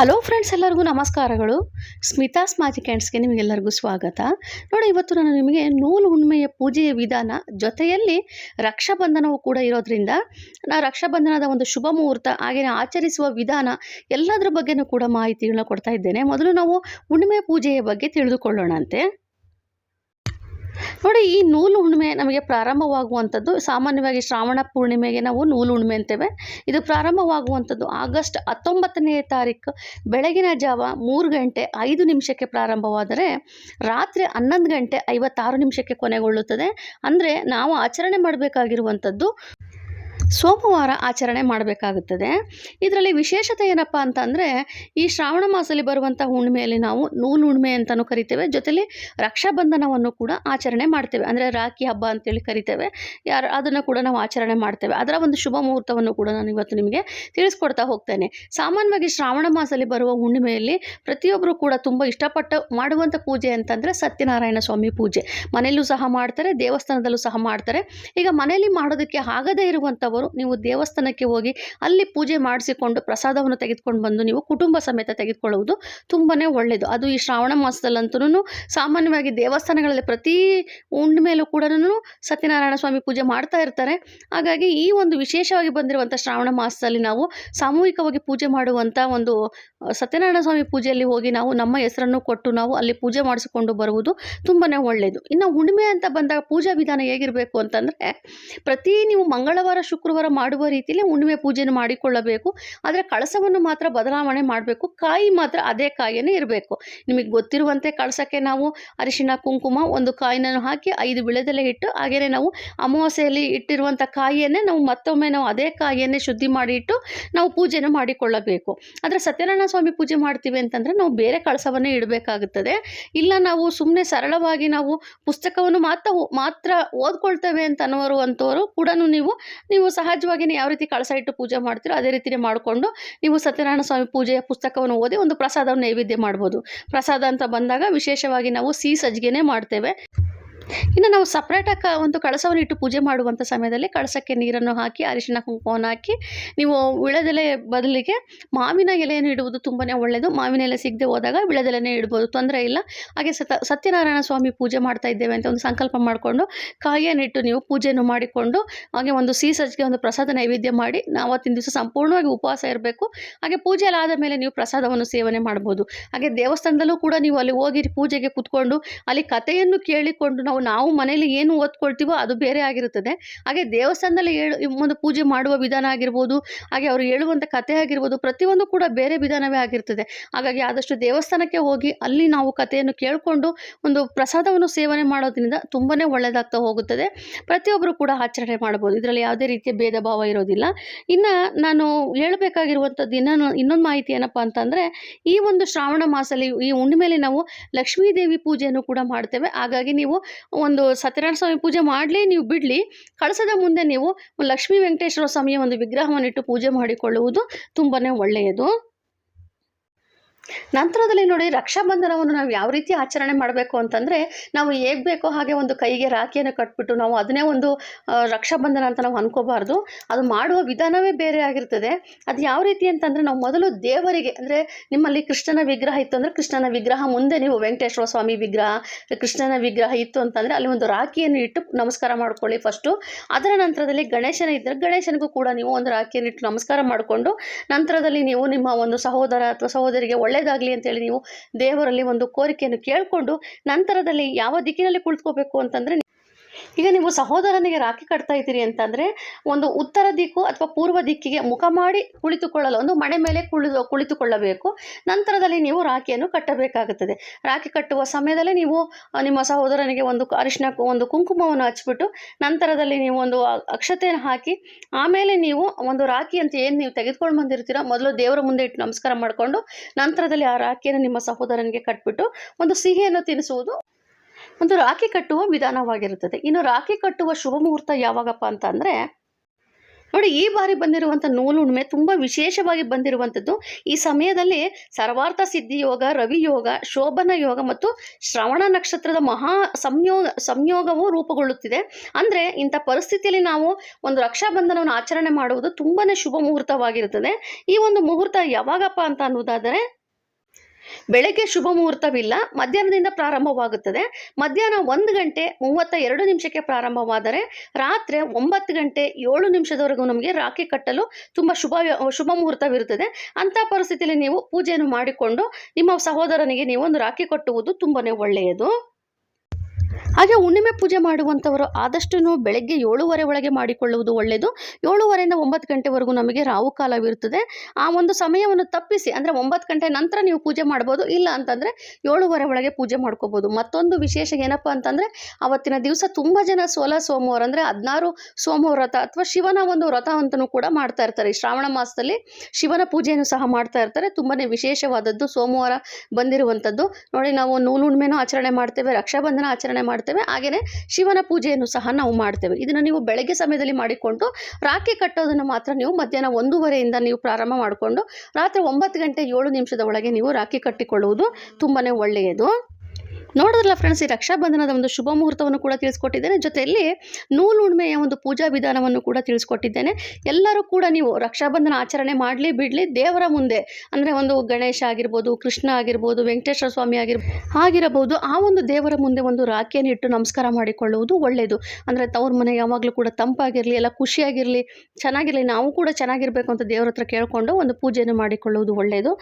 Hello friends, ಎಲ್ಲರಿಗೂ ನಮಸ್ಕಾರಗಳು. ಸ್ಮಿತಾ ಸ್ಮಾಜಿ ಕ್ಯಾಂಡ್ಸ್ಗೆ ನಿಮಗೆಲ್ಲರಿಗೂ ಸ್ವಾಗತ. ನೋಡಿ, ಇವತ್ತು ನಾನು ನಿಮಗೆ ನೂಲು ಹುಣ್ಣಿಮೆಯ ಪೂಜೆಯ ವಿಧಾನ ಜೊತೆಯಲ್ಲಿ ರಕ್ಷಾಬಂಧನವು ಕೂಡ ಇರೋದ್ರಿಂದ ನಾ ರಕ್ಷಾಬಂಧನದ ಒಂದು ಶುಭ ಮುಹೂರ್ತ ಹಾಗೆಯೇ ಆಚರಿಸುವ ವಿಧಾನ ಎಲ್ಲದರ ಬಗ್ಗೆನೂ ಕೂಡ ಮಾಹಿತಿಗಳನ್ನ ಕೊಡ್ತಾ ಇದ್ದೇನೆ. ಮೊದಲು ನಾವು ಹುಣ್ಣಿಮೆ ಪೂಜೆಯ ಬಗ್ಗೆ ತಿಳಿದುಕೊಳ್ಳೋಣಂತೆ. ನೋಡಿ, ಈ ನೂಲು ಹುಣ್ಣಿಮೆ ನಮಗೆ ಪ್ರಾರಂಭವಾಗುವಂಥದ್ದು, ಸಾಮಾನ್ಯವಾಗಿ ಶ್ರಾವಣ ಪೂರ್ಣಿಮೆಗೆ ನಾವು ನೂಲು ಹುಣ್ಣಿಮೆ ಅಂತೇವೆ. ಇದು ಪ್ರಾರಂಭವಾಗುವಂಥದ್ದು ಆಗಸ್ಟ್ ಹತ್ತೊಂಬತ್ತನೇ ತಾರೀಕು ಬೆಳಗಿನ ಜಾವ ಮೂರು ಗಂಟೆ ಐದು ನಿಮಿಷಕ್ಕೆ ಪ್ರಾರಂಭವಾದರೆ ರಾತ್ರಿ ಹನ್ನೊಂದು ಗಂಟೆ ಐವತ್ತಾರು ನಿಮಿಷಕ್ಕೆ ಕೊನೆಗೊಳ್ಳುತ್ತದೆ. ಅಂದರೆ ನಾವು ಆಚರಣೆ ಮಾಡಬೇಕಾಗಿರುವಂಥದ್ದು ಸೋಮವಾರ ಆಚರಣೆ ಮಾಡಬೇಕಾಗುತ್ತದೆ. ಇದರಲ್ಲಿ ವಿಶೇಷತೆ ಏನಪ್ಪ ಅಂತಂದರೆ, ಈ ಶ್ರಾವಣ ಮಾಸದಲ್ಲಿ ಬರುವಂಥ ಹುಣ್ಣಿಮೆಯಲ್ಲಿ ನಾವು ನೂಲು ಹುಣ್ಣಿಮೆ ಅಂತಲೂ ಕರಿತೇವೆ. ಜೊತೆಲಿ ರಕ್ಷಾಬಂಧನವನ್ನು ಕೂಡ ಆಚರಣೆ ಮಾಡ್ತೇವೆ. ಅಂದರೆ ರಾಖಿ ಹಬ್ಬ ಅಂತೇಳಿ ಕರಿತೇವೆ. ಯಾರು, ಅದನ್ನು ಕೂಡ ನಾವು ಆಚರಣೆ ಮಾಡ್ತೇವೆ. ಅದರ ಒಂದು ಶುಭ ಮುಹೂರ್ತವನ್ನು ಕೂಡ ನಾನು ಇವತ್ತು ನಿಮಗೆ ತಿಳಿಸ್ಕೊಡ್ತಾ ಹೋಗ್ತೇನೆ. ಸಾಮಾನ್ಯವಾಗಿ ಶ್ರಾವಣ ಮಾಸದಲ್ಲಿ ಬರುವ ಹುಣ್ಣಿಮೆಯಲ್ಲಿ ಪ್ರತಿಯೊಬ್ಬರು ಕೂಡ ತುಂಬ ಇಷ್ಟಪಟ್ಟು ಮಾಡುವಂಥ ಪೂಜೆ ಅಂತಂದರೆ ಸತ್ಯನಾರಾಯಣ ಸ್ವಾಮಿ ಪೂಜೆ. ಮನೆಯಲ್ಲೂ ಸಹ ಮಾಡ್ತಾರೆ, ದೇವಸ್ಥಾನದಲ್ಲೂ ಸಹ ಮಾಡ್ತಾರೆ. ಈಗ ಮನೆಯಲ್ಲಿ ಮಾಡೋದಕ್ಕೆ ಆಗದೇ ಇರುವಂಥವರು ನೀವು ದೇವಸ್ಥಾನಕ್ಕೆ ಹೋಗಿ ಅಲ್ಲಿ ಪೂಜೆ ಮಾಡಿಸಿಕೊಂಡು ಪ್ರಸಾದವನ್ನು ತೆಗೆದುಕೊಂಡು ಬಂದು ನೀವು ಕುಟುಂಬ ಸಮೇತ ತೆಗೆದುಕೊಳ್ಳುವುದು ತುಂಬಾ ಒಳ್ಳೆಯದು ಅದು ಈ ಶ್ರಾವಣ ಮಾಸದಲ್ಲಂತೂ ಸಾಮಾನ್ಯವಾಗಿ ದೇವಸ್ಥಾನಗಳಲ್ಲಿ ಪ್ರತಿ ಮೇಲೂ ಕೂಡ ಸತ್ಯನಾರಾಯಣ ಸ್ವಾಮಿ ಪೂಜೆ ಮಾಡ್ತಾ ಇರ್ತಾರೆ. ಹಾಗಾಗಿ ಈ ಒಂದು ವಿಶೇಷವಾಗಿ ಬಂದಿರುವಂಥ ಶ್ರಾವಣ ಮಾಸದಲ್ಲಿ ನಾವು ಸಾಮೂಹಿಕವಾಗಿ ಪೂಜೆ ಮಾಡುವಂಥ ಒಂದು ಸತ್ಯನಾರಾಯಣ ಸ್ವಾಮಿ ಪೂಜೆಯಲ್ಲಿ ಹೋಗಿ ನಾವು ನಮ್ಮ ಹೆಸರನ್ನು ಕೊಟ್ಟು ನಾವು ಅಲ್ಲಿ ಪೂಜೆ ಮಾಡಿಸಿಕೊಂಡು ಬರುವುದು ತುಂಬಾ ಒಳ್ಳೆಯದು ಇನ್ನು ಹುಣ್ಣಿಮೆ ಅಂತ ಬಂದಾಗ ಪೂಜಾ ವಿಧಾನ ಹೇಗಿರಬೇಕು ಅಂತಂದರೆ ಪ್ರತಿ ನೀವು ಮಂಗಳವಾರ, ಶುಕ್ರವಾರ ಮಾಡುವ ರೀತಿಯಲ್ಲಿ ಹುಣ್ಣಿಮೆ ಪೂಜೆಯನ್ನು ಮಾಡಿಕೊಳ್ಳಬೇಕು. ಆದರೆ ಕಳಸವನ್ನು ಮಾತ್ರ ಬದಲಾವಣೆ ಮಾಡಬೇಕು. ಕಾಯಿ ಮಾತ್ರ ಅದೇ ಕಾಯಿಯೇ ಇರಬೇಕು. ನಿಮಗೆ ಗೊತ್ತಿರುವಂತೆ ಕಳಸಕ್ಕೆ ನಾವು ಅರಿಶಿನ ಕುಂಕುಮ ಒಂದು ಕಾಯಿನನ್ನು ಹಾಕಿ ಐದು ಬಿಳೆದೆಲೆ ಇಟ್ಟು ಹಾಗೆಯೇ ನಾವು ಅಮಾವಾಸ್ಯೆಯಲ್ಲಿ ಇಟ್ಟಿರುವಂಥ ಕಾಯಿಯನ್ನೇ ನಾವು ಮತ್ತೊಮ್ಮೆ ನಾವು ಅದೇ ಕಾಯಿಯನ್ನೇ ಶುದ್ಧಿ ಮಾಡಿ ಇಟ್ಟು ನಾವು ಪೂಜೆನ ಮಾಡಿಕೊಳ್ಳಬೇಕು. ಆದರೆ ಸತ್ಯನಾರಾಯಣ ಸ್ವಾಮಿ ಪೂಜೆ ಮಾಡ್ತೀವಿ ಅಂತಂದರೆ ನಾವು ಬೇರೆ ಕಳಸವನ್ನೇ ಇಡಬೇಕಾಗುತ್ತದೆ. ಇಲ್ಲ ನಾವು ಸುಮ್ಮನೆ ಸರಳವಾಗಿ ನಾವು ಪುಸ್ತಕವನ್ನು ಮಾತ್ರ ಮಾತ್ರ ಓದ್ಕೊಳ್ತೇವೆ ಅಂತ ಅನ್ನೋರು ಅಂಥವರು ಕೂಡ ನೀವು ನೀವು ಸಹಜವಾಗಿ ಯಾವ ರೀತಿ ಕಳಸ ಇಟ್ಟು ಪೂಜೆ ಮಾಡ್ತೀರೋ ಅದೇ ರೀತಿ ಮಾಡಿಕೊಂಡು ನೀವು ಸತ್ಯನಾರಾಯಣ ಸ್ವಾಮಿ ಪೂಜೆಯ ಪುಸ್ತಕವನ್ನು ಓದಿ ಒಂದು ಪ್ರಸಾದವನ್ನು ನೈವೇದ್ಯ ಮಾಡ್ಬೋದು. ಪ್ರಸಾದ ಅಂತ ಬಂದಾಗ ವಿಶೇಷವಾಗಿ ನಾವು ಸಿಹಿ ಸಜ್ಜಿಗೆನೇ ಮಾಡ್ತೇವೆ. ಇನ್ನು ನಾವು ಸಪ್ರೇಟಾಗಿ ಒಂದು ಕಳಸವನ್ನು ಇಟ್ಟು ಪೂಜೆ ಮಾಡುವಂಥ ಸಮಯದಲ್ಲಿ ಕಳಸಕ್ಕೆ ನೀರನ್ನು ಹಾಕಿ, ಅರಿಶಿನ ಕುಂಕುಮವನ್ನು ಹಾಕಿ, ನೀವು ವಿಳೆದೆಲೆ ಬದಲಿಗೆ ಮಾವಿನ ಎಲೆಯನ್ನು ಇಡುವುದು ತುಂಬಾ ಒಳ್ಳೆಯದು ಮಾವಿನ ಎಲೆ ಸಿಗದೆ ಹೋದಾಗ ವಿಳೆದೆಲೆನೇ ಇಡ್ಬೋದು. ತೊಂದರೆ ಇಲ್ಲ. ಹಾಗೆ ಸತ ಸತ್ಯನಾರಾಯಣ ಸ್ವಾಮಿ ಪೂಜೆ ಮಾಡ್ತಾ ಇದ್ದೇವೆ ಅಂತ ಒಂದು ಸಂಕಲ್ಪ ಮಾಡಿಕೊಂಡು ಕಾಯಿಯನ್ನಿಟ್ಟು ನೀವು ಪೂಜೆಯನ್ನು ಮಾಡಿಕೊಂಡು, ಹಾಗೆ ಒಂದು ಸಿಹಿ ಸಜ್ಜಿಗೆ ಒಂದು ಪ್ರಸಾದ ನೈವೇದ್ಯ ಮಾಡಿ, ನಾವು ಅವತ್ತಿನ ದಿವಸ ಸಂಪೂರ್ಣವಾಗಿ ಉಪವಾಸ ಇರಬೇಕು. ಹಾಗೆ ಪೂಜೆ ಎಲ್ಲ ಮೇಲೆ ನೀವು ಪ್ರಸಾದವನ್ನು ಸೇವನೆ ಮಾಡ್ಬೋದು. ಹಾಗೆ ದೇವಸ್ಥಾನದಲ್ಲೂ ಕೂಡ ನೀವು ಅಲ್ಲಿ ಹೋಗಿ ಪೂಜೆಗೆ ಕೂತ್ಕೊಂಡು, ಅಲ್ಲಿ ಕಥೆಯನ್ನು ಕೇಳಿಕೊಂಡು ನಾವು ನಾವು ಮನೇಲಿ ಏನು ಓದ್ಕೊಳ್ತೀವೋ ಅದು ಬೇರೆ ಆಗಿರುತ್ತದೆ. ಹಾಗೆ ದೇವಸ್ಥಾನದಲ್ಲಿ ಹೇಳು, ಒಂದು ಪೂಜೆ ಮಾಡುವ ವಿಧಾನ ಆಗಿರ್ಬೋದು, ಹಾಗೆ ಅವರು ಹೇಳುವಂಥ ಕಥೆ ಆಗಿರ್ಬೋದು, ಪ್ರತಿಯೊಂದು ಕೂಡ ಬೇರೆ ವಿಧಾನವೇ ಆಗಿರ್ತದೆ. ಹಾಗಾಗಿ ಆದಷ್ಟು ದೇವಸ್ಥಾನಕ್ಕೆ ಹೋಗಿ ಅಲ್ಲಿ ನಾವು ಕಥೆಯನ್ನು ಕೇಳಿಕೊಂಡು ಒಂದು ಪ್ರಸಾದವನ್ನು ಸೇವನೆ ಮಾಡೋದ್ರಿಂದ ತುಂಬಾ ಒಳ್ಳೆಯದಾಗ್ತಾ ಹೋಗುತ್ತದೆ. ಪ್ರತಿಯೊಬ್ಬರು ಕೂಡ ಆಚರಣೆ ಮಾಡ್ಬೋದು. ಇದರಲ್ಲಿ ಯಾವುದೇ ರೀತಿಯ ಭೇದ ಭಾವ ಇರೋದಿಲ್ಲ. ಇನ್ನು ನಾನು ಹೇಳಬೇಕಾಗಿರುವಂಥದ್ದು ಇನ್ನೊಂದು ಇನ್ನೊಂದು ಮಾಹಿತಿ ಏನಪ್ಪ ಅಂತಂದರೆ, ಈ ಒಂದು ಶ್ರಾವಣ ಮಾಸದಲ್ಲಿ ಈ ಹುಣ್ಣಿಮೆಯಲ್ಲಿ ನಾವು ಲಕ್ಷ್ಮೀ ದೇವಿ ಪೂಜೆಯನ್ನು ಕೂಡ ಮಾಡ್ತೇವೆ. ಹಾಗಾಗಿ ನೀವು ಒಂದು ಸತ್ಯನಾರಾಯಣ ಸ್ವಾಮಿ ಪೂಜೆ ಮಾಡಲಿ, ನೀವು ಬಿಡಲಿ. ಕಳಸದ ಮುಂದೆ ನೀವು ಲಕ್ಷ್ಮೀ ವೆಂಕಟೇಶ್ವರ ಸ್ವಾಮಿಯ ಒಂದು ವಿಗ್ರಹವನ್ನಿಟ್ಟು ಪೂಜೆ ಮಾಡಿಕೊಳ್ಳುವುದು ತುಂಬಾ ಒಳ್ಳೆಯದು. ನಂತರದಲ್ಲಿ ನೋಡಿ ರಕ್ಷಾಬಂಧನವನ್ನು ನಾವು ಯಾವ ರೀತಿ ಆಚರಣೆ ಮಾಡಬೇಕು ಅಂತಂದರೆ ನಾವು ಹೇಗೆ ಬೇಕೋ ಹಾಗೆ ಒಂದು ಕೈಗೆ ರಾಖಿಯನ್ನು ಕಟ್ಬಿಟ್ಟು ನಾವು ಅದನ್ನೇ ಒಂದು ರಕ್ಷಾಬಂಧನ ಅಂತ ನಾವು ಅನ್ಕೋಬಾರ್ದು. ಅದು ಮಾಡುವ ವಿಧಾನವೇ ಬೇರೆ ಆಗಿರ್ತದೆ. ಅದು ಯಾವ ರೀತಿ ಅಂತಂದರೆ ನಾವು ಮೊದಲು ದೇವರಿಗೆ, ಅಂದರೆ ನಿಮ್ಮಲ್ಲಿ ಕೃಷ್ಣನ ವಿಗ್ರಹ ಇತ್ತು ಅಂದರೆ ಕೃಷ್ಣನ ವಿಗ್ರಹ ಮುಂದೆ ನೀವು ವೆಂಕಟೇಶ್ವರ ಸ್ವಾಮಿ ವಿಗ್ರಹ, ಕೃಷ್ಣನ ವಿಗ್ರಹ ಇತ್ತು ಅಂತಂದರೆ ಅಲ್ಲಿ ಒಂದು ರಾಖಿಯನ್ನು ಇಟ್ಟು ನಮಸ್ಕಾರ ಮಾಡ್ಕೊಳ್ಳಿ ಫಸ್ಟು ಅದರ ನಂತರದಲ್ಲಿ ಗಣೇಶನ ಇದ್ದರೆ ಗಣೇಶನಿಗೂ ಕೂಡ ನೀವು ಒಂದು ರಾಖಿಯನ್ನು ಇಟ್ಟು ನಮಸ್ಕಾರ ಮಾಡಿಕೊಂಡು, ನಂತರದಲ್ಲಿ ನೀವು ನಿಮ್ಮ ಒಂದು ಸಹೋದರ ಅಥವಾ ಸಹೋದರಿಗೆ ಒಳ್ಳೆಯದಾಗಲಿ ಅಂತೇಳಿ ನೀವು ದೇವರಲ್ಲಿ ಒಂದು ಕೋರಿಕೆಯನ್ನು ಕೇಳಿಕೊಂಡು ನಂತರದಲ್ಲಿ ಯಾವ ದಿಕ್ಕಿನಲ್ಲಿ ಕುಳಿತುಕೋಬೇಕು ಅಂತಂದರೆ ಈಗ ನೀವು ಸಹೋದರನಿಗೆ ರಾಖಿ ಕಟ್ತಾ ಇದ್ದೀರಿ ಅಂತಂದರೆ ಒಂದು ಉತ್ತರ ದಿಕ್ಕು ಅಥವಾ ಪೂರ್ವ ದಿಕ್ಕಿಗೆ ಮುಖ ಮಾಡಿ ಕುಳಿತುಕೊಳ್ಳಲು, ಒಂದು ಮಣೆ ಮೇಲೆ ಕುಳಿತು, ಕುಳಿತುಕೊಳ್ಳಬೇಕು. ನಂತರದಲ್ಲಿ ನೀವು ರಾಖಿಯನ್ನು ಕಟ್ಟಬೇಕಾಗುತ್ತದೆ. ರಾಖಿ ಕಟ್ಟುವ ಸಮಯದಲ್ಲಿ ನೀವು ನಿಮ್ಮ ಸಹೋದರನಿಗೆ ಒಂದು ಅರಿಶಿನ, ಒಂದು ಕುಂಕುಮವನ್ನು ಹಚ್ಬಿಟ್ಟು ನಂತರದಲ್ಲಿ ನೀವು ಒಂದು ಅಕ್ಷತೆಯನ್ನು ಹಾಕಿ, ಆಮೇಲೆ ನೀವು ಒಂದು ರಾಖಿ ಅಂತ ಏನು ನೀವು ತೆಗೆದುಕೊಂಡು ಬಂದಿರ್ತೀರೋ, ಮೊದಲು ದೇವರ ಮುಂದೆ ಇಟ್ಟು ನಮಸ್ಕಾರ ಮಾಡಿಕೊಂಡು, ನಂತರದಲ್ಲಿ ಆ ರಾಖಿಯನ್ನು ನಿಮ್ಮ ಸಹೋದರನಿಗೆ ಕಟ್ಬಿಟ್ಟು, ಒಂದು ಸಿಹಿಯನ್ನು ತಿನ್ನಿಸುವುದು ಒಂದು ರಾಖಿ ಕಟ್ಟುವ ವಿಧಾನವಾಗಿರುತ್ತದೆ. ಇನ್ನು ರಾಖಿ ಕಟ್ಟುವ ಶುಭ ಮುಹೂರ್ತ ಯಾವಾಗಪ್ಪ ಅಂತ ಅಂದರೆ ನೋಡಿ ಈ ಬಾರಿ ಬಂದಿರುವಂಥ ನೂಲು ಹುಣ್ಣಿಮೆ ತುಂಬ ವಿಶೇಷವಾಗಿ ಬಂದಿರುವಂಥದ್ದು ಈ ಸಮಯದಲ್ಲಿ ಸರ್ವಾರ್ಥ ಸಿದ್ಧಿ ಯೋಗ, ರವಿ ಯೋಗ, ಶೋಭನ ಯೋಗ ಮತ್ತು ಶ್ರವಣ ನಕ್ಷತ್ರದ ಮಹಾ ಸಂಯೋಗ ಸಂಯೋಗವು ರೂಪುಗೊಳ್ಳುತ್ತಿದೆ. ಅಂದರೆ ಇಂಥ ಪರಿಸ್ಥಿತಿಯಲ್ಲಿ ನಾವು ಒಂದು ರಕ್ಷಾಬಂಧನವನ್ನು ಆಚರಣೆ ಮಾಡುವುದು ತುಂಬಾ ಶುಭ ಮುಹೂರ್ತವಾಗಿರುತ್ತದೆ. ಈ ಒಂದು ಮುಹೂರ್ತ ಯಾವಾಗಪ್ಪ ಅಂತ ಅನ್ನೋದಾದರೆ ಬೆಳಗ್ಗೆ ಶುಭ ಮುಹೂರ್ತವಿಲ್ಲ, ಮಧ್ಯಾಹ್ನದಿಂದ ಪ್ರಾರಂಭವಾಗುತ್ತದೆ. ಮಧ್ಯಾಹ್ನ ಒಂದು ಗಂಟೆ ಮೂವತ್ತ ಎರಡು ನಿಮಿಷಕ್ಕೆ ಪ್ರಾರಂಭವಾದರೆ ರಾತ್ರಿ ಒಂಬತ್ತು ಗಂಟೆ ಏಳು ನಿಮಿಷದವರೆಗೂ ನಮಗೆ ರಾಖಿ ಕಟ್ಟಲು ತುಂಬ ಶುಭ ಶುಭ ಮುಹೂರ್ತವಿರುತ್ತದೆ. ಅಂಥ ಪರಿಸ್ಥಿತಿಯಲ್ಲಿ ನೀವು ಪೂಜೆಯನ್ನು ಮಾಡಿಕೊಂಡು ನಿಮ್ಮ ಸಹೋದರನಿಗೆ ನೀವು ಒಂದು ರಾಖಿ ಕಟ್ಟುವುದು ತುಂಬಾ ಒಳ್ಳೆಯದು. ಹಾಗೆ ಹುಣ್ಣಿಮೆ ಪೂಜೆ ಮಾಡುವಂಥವರು ಆದಷ್ಟು ಬೆಳಗ್ಗೆ ಏಳುವರೆ ಒಳಗೆ ಮಾಡಿಕೊಳ್ಳುವುದು ಒಳ್ಳೆಯದು. ಏಳುವರೆಯಿಂದ ಒಂಬತ್ತು ಗಂಟೆವರೆಗೂ ನಮಗೆ ರಾವು ಕಾಲವಿರುತ್ತದೆ ಆ ಒಂದು ಸಮಯವನ್ನು ತಪ್ಪಿಸಿ, ಅಂದರೆ ಒಂಬತ್ತು ಗಂಟೆ ನಂತರ ನೀವು ಪೂಜೆ ಮಾಡ್ಬೋದು ಇಲ್ಲ ಅಂತಂದರೆ ಏಳುವರೆ ಒಳಗೆ ಪೂಜೆ ಮಾಡ್ಕೋಬೋದು ಮತ್ತೊಂದು ವಿಶೇಷ ಏನಪ್ಪ ಅಂತಂದರೆ, ಅವತ್ತಿನ ದಿವಸ ತುಂಬ ಜನ ಸೋಲ ಸೋಮವಾರ, ಅಂದರೆ ಹದಿನಾರು ಸೋಮವಾರ ವ್ರತ ಅಥವಾ ಶಿವನ ಒಂದು ವ್ರತ ಅಂತಲೂ ಕೂಡ ಮಾಡ್ತಾ ಇರ್ತಾರೆ. ಶ್ರಾವಣ ಮಾಸದಲ್ಲಿ ಶಿವನ ಪೂಜೆಯನ್ನು ಸಹ ಮಾಡ್ತಾ ಇರ್ತಾರೆ. ತುಂಬಾ ವಿಶೇಷವಾದದ್ದು ಸೋಮವಾರ ಬಂದಿರುವಂಥದ್ದು ನೋಡಿ ನಾವು ನೂಲು ಹುಣ್ಣಿಮೆನೂ ಆಚರಣೆ ಮಾಡ್ತೇವೆ, ರಕ್ಷಾಬಂಧನ ಆಚರಣೆ ಮಾಡ್ತೇವೆ. ಹಾಗೆಯೇ ಶಿವನ ಪೂಜೆಯನ್ನು ಸಹ ನಾವು ಮಾಡ್ತೇವೆ. ಇದನ್ನು ನೀವು ಬೆಳಗ್ಗೆ ಸಮಯದಲ್ಲಿ ಮಾಡಿಕೊಂಡು ರಾಖಿ ಕಟ್ಟೋದನ್ನು ಮಾತ್ರ ನೀವು ಮಧ್ಯಾಹ್ನ ಒಂದೂವರೆಯಿಂದ ನೀವು ಪ್ರಾರಂಭ ಮಾಡಿಕೊಂಡು ರಾತ್ರಿ ಒಂಬತ್ತು ಗಂಟೆ ಏಳು ನಿಮಿಷದ ಒಳಗೆ ನೀವು ರಾಖಿ ಕಟ್ಟಿಕೊಳ್ಳುವುದು ತುಂಬಾ ಒಳ್ಳೆಯದು. ನೋಡಿದ್ರಲ್ಲ ಫ್ರೆಂಡ್ಸ್ ಈ ರಕ್ಷಾಬಂಧನದ ಒಂದು ಶುಭ ಮುಹೂರ್ತವನ್ನು ಕೂಡ ತಿಳಿಸ್ಕೊಟ್ಟಿದ್ದೇನೆ. ಜೊತೆಯಲ್ಲಿ ನೂಲು ಹುಣ್ಣಿಮೆಯ ಒಂದು ಪೂಜಾ ವಿಧಾನವನ್ನು ಕೂಡ ತಿಳಿಸ್ಕೊಟ್ಟಿದ್ದೇನೆ. ಎಲ್ಲರೂ ಕೂಡ ನೀವು ರಕ್ಷಾಬಂಧನ ಆಚರಣೆ ಮಾಡಲಿ ಬಿಡಲಿ, ದೇವರ ಮುಂದೆ, ಅಂದರೆ ಒಂದು ಗಣೇಶ ಆಗಿರ್ಬೋದು, ಕೃಷ್ಣ ಆಗಿರ್ಬೋದು, ವೆಂಕಟೇಶ್ವರ ಸ್ವಾಮಿ ಆಗಿರ್ಬೋದು ಆಗಿರಬಹುದು, ಆ ಒಂದು ದೇವರ ಮುಂದೆ ಒಂದು ರಾಖಿಯನ್ನು ಇಟ್ಟು ನಮಸ್ಕಾರ ಮಾಡಿಕೊಳ್ಳುವುದು ಒಳ್ಳೆಯದು ಅಂದರೆ ತವ್ರ ಮನೆ ಯಾವಾಗಲೂ ಕೂಡ ತಂಪಾಗಿರಲಿ, ಎಲ್ಲ ಖುಷಿಯಾಗಿರಲಿ, ಚೆನ್ನಾಗಿರಲಿ, ನಾವು ಕೂಡ ಚೆನ್ನಾಗಿರಬೇಕು ಅಂತ ದೇವರ ಹತ್ರ ಕೇಳಿಕೊಂಡು ಒಂದು ಪೂಜೆಯನ್ನು ಮಾಡಿಕೊಳ್ಳುವುದು ಒಳ್ಳೆಯದು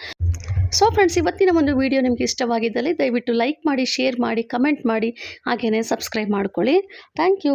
ಸೊ ಫ್ರೆಂಡ್ಸ್ ಇವತ್ತಿನ ಒಂದು ವಿಡಿಯೋ ನಿಮಗೆ ಇಷ್ಟವಾಗಿದ್ದಲ್ಲಿ ದಯವಿಟ್ಟು ಲೈಕ್ ಮಾಡಿ ಶೇರ್ ಮಾಡಿ ಕಮೆಂಟ್ ಮಾಡಿ ಹಾಗೆಯೇ ಸಬ್ಸ್ಕ್ರೈಬ್ ಮಾಡ್ಕೊಳ್ಳಿ. Thank you